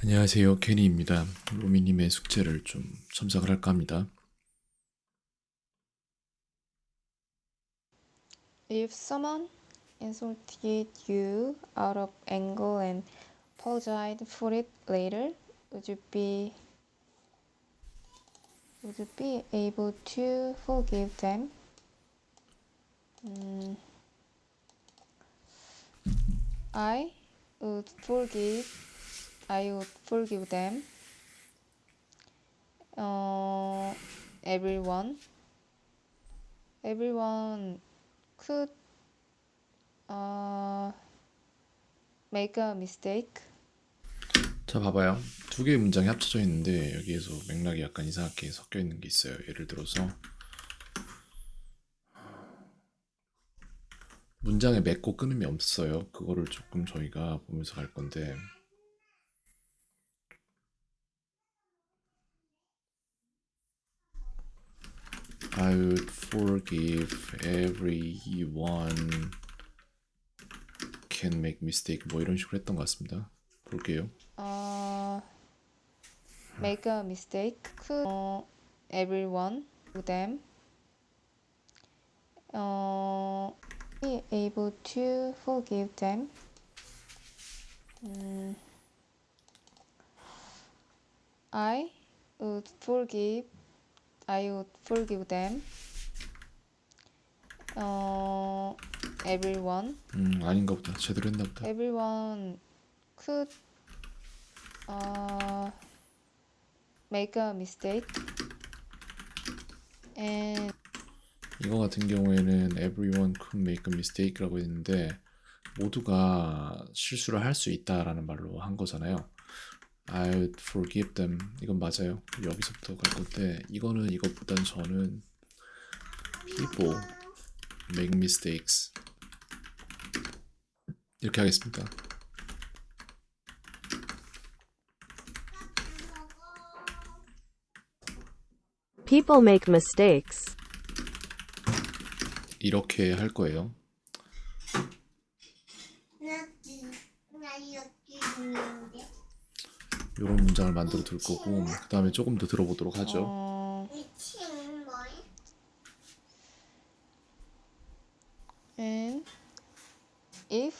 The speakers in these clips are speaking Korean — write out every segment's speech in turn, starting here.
안녕하세요. 케니입니다. 로미님의 숙제를 좀 첨삭을 할까 합니다. If someone insulted you out of anger and apologized for it later, would you be would you be able to forgive them? 음, I would forgive I would forgive them. 어, everyone everyone could uh, make a mistake. 자, 봐봐요. 두 개의 문장이 합쳐져 있는데 여기에서 맥락이 약간 이상하게 섞여 있는 게 있어요. 예를 들어서 문장에 맺고 끊음이 없어요. 그거를 조금 저희가 보면서 갈 건데 I would forgive everyone can make mistake 뭐 이런 식으로 했던 것 같습니다. 볼게요. Uh, make a mistake. Uh, everyone them? Uh, be able to forgive them. 음, I would forgive. I would forgive them. Uh, everyone. 음 아닌가 보다. 제대로 했나 보다. everyone could uh, make a mistake and 이거 같은 경우에는 everyone could make a mistake라고 했는데 모두가 실수를 할 수 있다라는 말로 한 거잖아요. I would forgive them. 이건 맞아요. 여기서부터 갈 건데 이거는 이것보단 저는 people make mistakes 이렇게 하겠습니다. People make mistakes. 이렇게 할 거예요. 나 여기 있는데 문장을 만들어 둘 거고 그 다음에 조금 더 들어보도록 하죠. uh, and if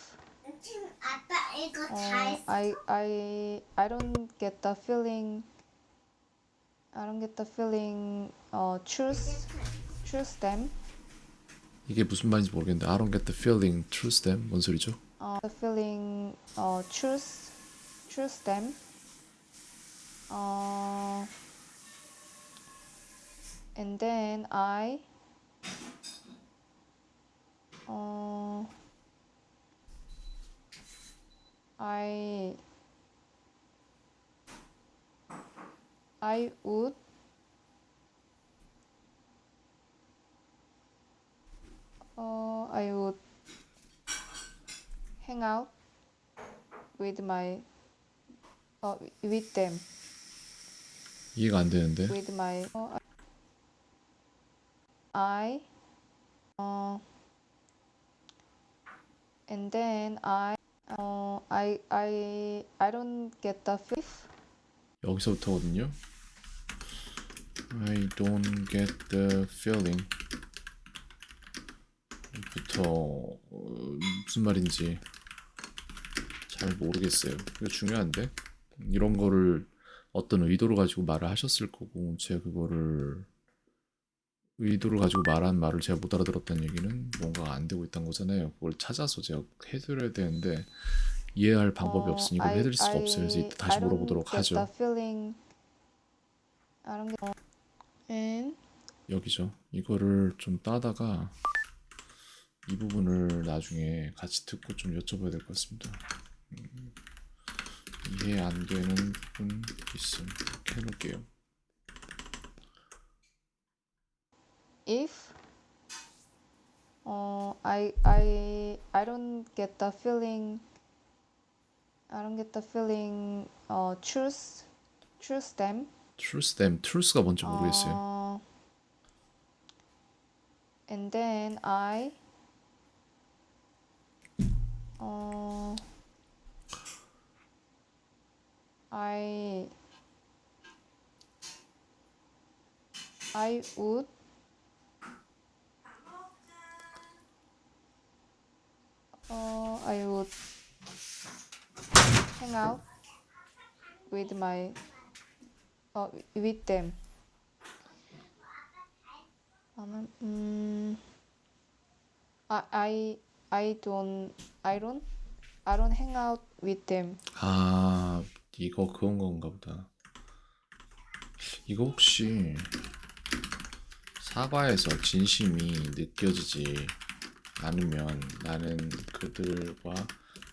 이층 아빠 이거 다 uh, 했어? I I I don't get the feeling I don't get the feeling uh, choose choose them 이게 무슨 말인지 모르겠는데 I don't get the feeling trust them 뭔 소리죠? uh, the feeling uh, choose choose them uh, and then I uh, I I would uh, I would hang out with my uh, with them 이해가 안 되는데 with my uh, I uh, and then I uh, I I I don't get the fifth 여기서부터거든요. I don't get the feeling. 부터 어, 무슨 말인지 잘 모르겠어요. 이거 중요한데 이런 거를 어떤 의도를 가지고 말을 하셨을 거고 제가 그거를 의도를 가지고 말한 말을 제가 못 알아들었다는 얘기는 뭔가 안 되고 있다는 거잖아요. 그걸 찾아서 제가 해드려야 되는데 이해할 방법이 어, 없으니 이걸 해드릴 수가 없어요. 그래서 이따 다시 물어보도록 하죠. 여기죠. 이거를 좀 따다가 이 부분을 나중에 같이 듣고 좀 여쭤봐야 될 것 같습니다. 음, 이해 안 되는 부분 있음 이렇게 해놓을게요. if uh, I I I don't get the feeling I don't get the feeling uh, choose choose them truth them, truth가 뭔지 모르겠어요. uh, and then I uh, I I would uh, I would hang out with my uh, with them. Um, um, I I I don't I don't I don't hang out with them. 아. 이거 그건 건가 보다. 이거 혹시 사과에서 진심이 느껴지지 않으면 나는 그들과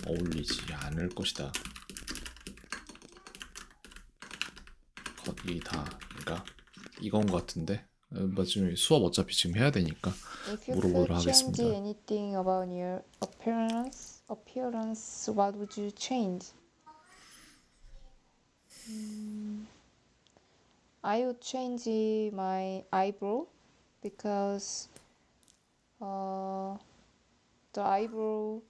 어울리지 않을 것이다. 거기다가 이건 것 같은데 어, 나중에 수업 어차피 지금 해야 되니까 If you 물어보도록 could change 하겠습니다. anything about your appearance, appearance, what would you change? Mm, I would change my eyebrow because uh, the eyebrow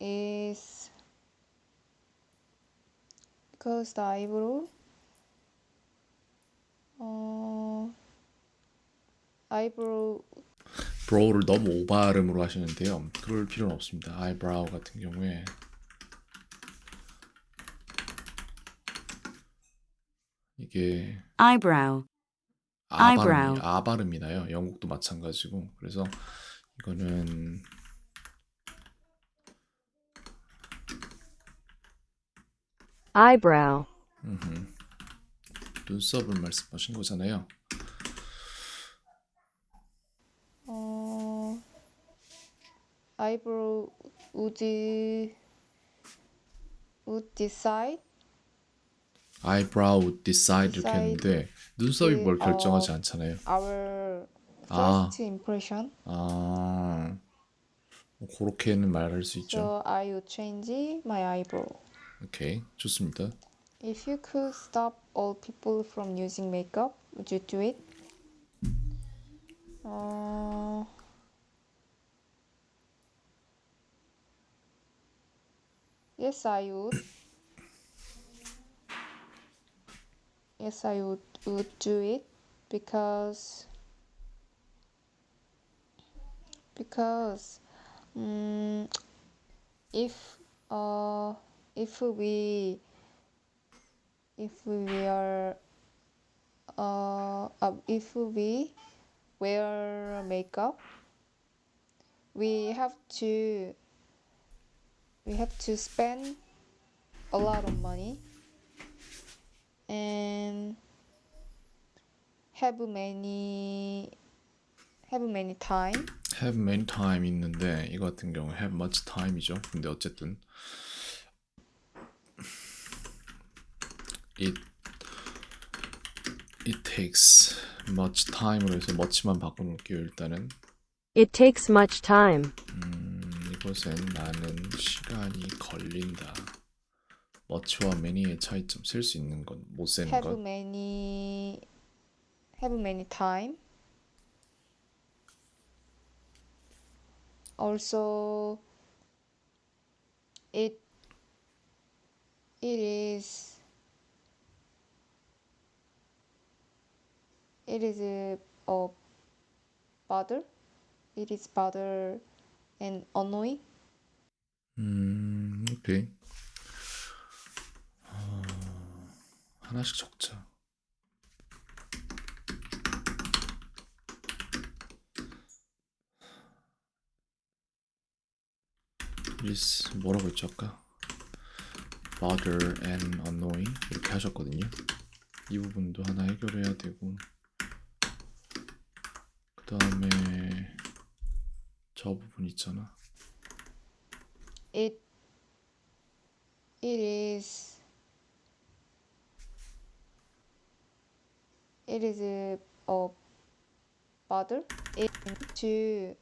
is because the eyebrow uh, eyebrow 브로우를 너무 오발음으로 하시는데요. 그럴 필요는 없습니다. 아이브라우 같은 경우에 이게 eyebrow, 아 Eyebrow. 발음이 아 발음이 나요. 영국도 마찬가지고. 그래서 이거는 eyebrow, 음흠, 눈썹을 말씀하신 거잖아요. 어, eyebrow would would decide 아이브라우 디사이드 이렇게 Decide 했는데 눈썹이 뭘 그, 결정하지 어, 않잖아요. our 아. first impression. 아, 뭐 그렇게는 말할 수 있죠. So I would change my eyebrow. 오케이, 좋습니다. If you could stop all people from using makeup, would you do it? 어, yes, I would. Yes, I would would do it because because um, if uh if we if we are uh, uh if we wear makeup we have to we have to spend a lot of money and have many have many time have many time 있는데 이거 같은 경우 have much time이죠. 근데 어쨌든 it it takes much time으로 해서 much만 바꿔놓을게요. 일단은 it takes much time. 음, 이것엔 나는 시간이 걸린다. Much와 many의 차이점 셀 수 있는 건 못 세는 have 것. many have many time also it it is it is a, a bother it is bother and annoying 음, 오케이. 하나씩 적자. is 뭐라고 했죠 아까? bother and annoy 이렇게 하셨거든요. 이 부분도 하나 해결해야 되고 그 다음에 저 부분 있잖아. it it is it is a, a bother it to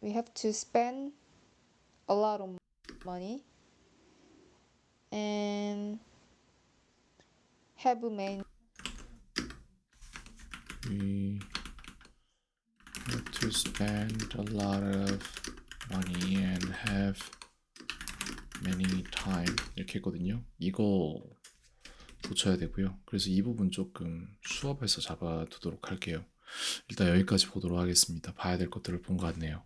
we have to spend a lot of money and have many we have to spend a lot of money and have many time 이렇게 했거든요. 이거 고쳐야 되고요. 그래서 이 부분 조금 수업에서 잡아두도록 할게요. 일단 여기까지 보도록 하겠습니다. 봐야 될 것들을 본 것 같네요.